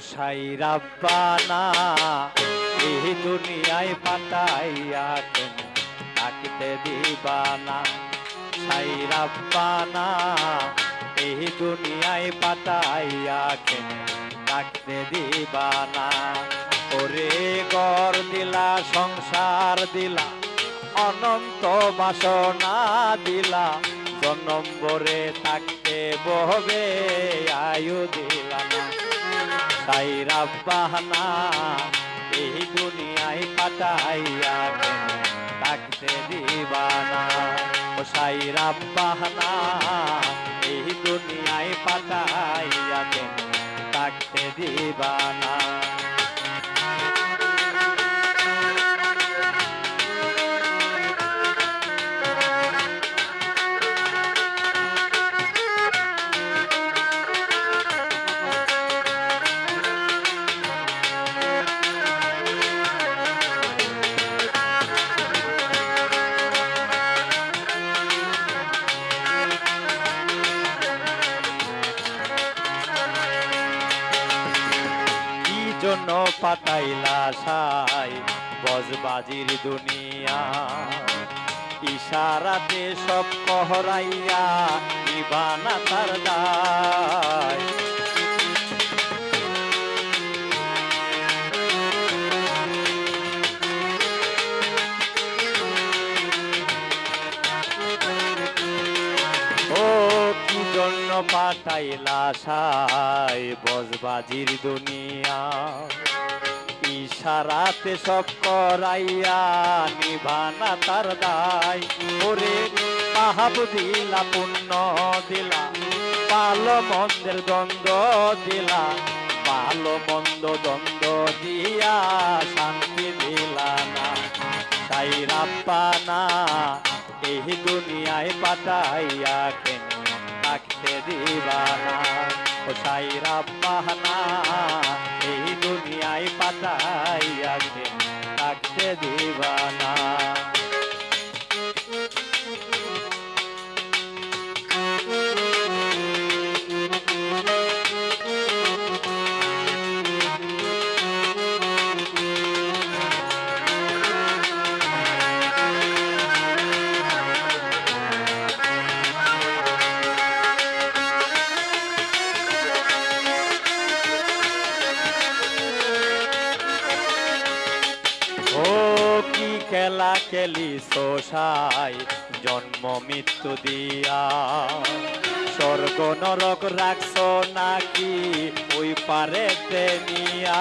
সাই রাব্বানা এই দুনিয়ায় পাতাইয়া কেন তাকিতে দিবানা। সাই রাব্বানা এই দুনিয়ায় পাতাইয়া কেন তাকতে দিবানা। ওরে গর দিলা, সংসার দিলা, অনন্ত বাসনা দিলা। জনম্বরে থাকতে বহবে আয়ু দিলা না তাই রাব্বাহানা, এই দুনিয়ায় পাঠাইয়া থাকতে দিবানা। ও সাই রাব্বাহানা, এই দুনিয়ায় পাঠাইয়া থাকতে দিবানা। জন্য পাতাইলা সাই বজবাজির দুনিয়া। ইশারাতে সব কহরাইয়া ইবানা তার দায়। পাঠাইলা সাই বজবাজির দুনিয়া। ইশারাতে সব করাইয়া নিভানা তার দায়। ওরে পাহাব দিলা, পুণ্য দিলা পালো মন্দের দ্বন্দ্ব দিলা, ভালো মন্দ দ্বন্দ্ব দিয়া শান্তি দিলা না। সাই রাপ্পানা এই দুনিয়ায় পাঠাইয়া কেন থাকতে দিবানা। ও সাই রাব্বানা এই দুনিয়ায় পাঠাইয়া কেন থাকতে দিবানা। খেলি সোসাই জন্ম মৃত্যু দিয়া। স্বর্গ নরক রাখছ নাকি ওই পারে নিয়া?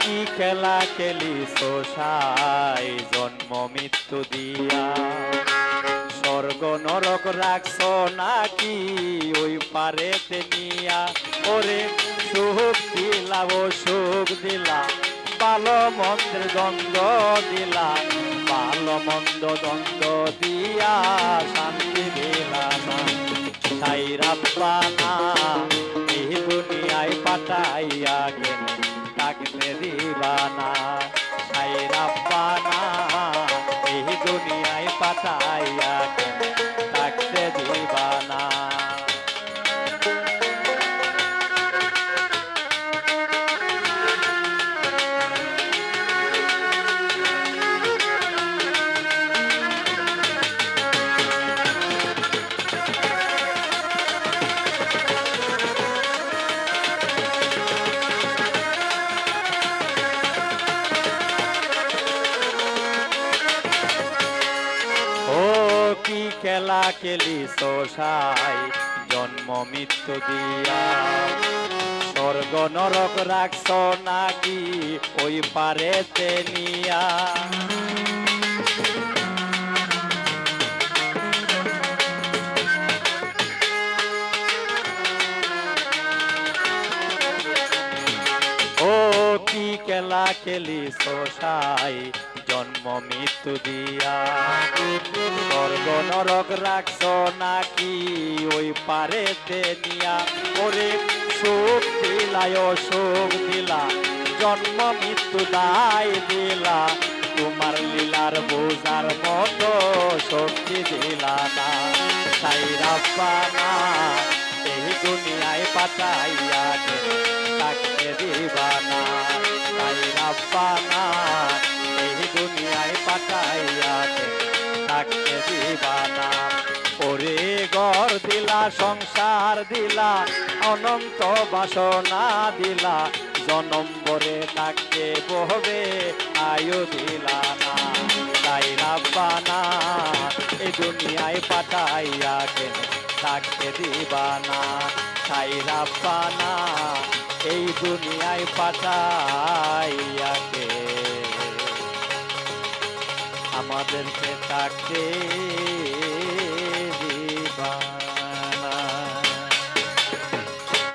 কি খেলা খেলি সোসাই জন্ম মৃত্যু দিয়া। স্বর্গ নরক রাখছ নাকি? ওই পারেতে নিয়া ওরে সুখ দিলা, ও সুখ দিলা। ভালো মন্দের দ্বন্দ্ব দিলা ভালো মন্দ দ্বন্দ্ব দিয়া শান্তি দিলা না। সাই রাব্বানা দুনিয়ায় খেলা খেলি সোসাই জন্ম মৃত্যু দিয়া। স্বর্গ নরক রাখছ নাকি ওই পারেতে নিয়া। খেলা সোসাই জন্ম মৃত্যু দিয়া। স্বর্গ নরক রাখছ নাকি ওই পারে নিয়া? ওরে সুখ দিলায় সুখ দিলা, জন্ম মৃত্যু দায় দিলা। তোমার লীলার বোঝার মতো শক্তি দিলা না। তাই রাব্বানা এই দুনিয়ায় পাঠাইয়া তাকে দিবানা দিবানা দিলা, সংসার দিলা, অনন্ত বাসনা দিলা, জনম বরে তাকে বহবে, আয়ু দিলা না। তাই রাব্বানা এই দুনিয়ায় পাঠাইয়া কেন তাকে দিবানা তাই রাব্বানা এই দুনিয়ায় পাঠাইয়াকে আমাদেরকে তাকে দিবা।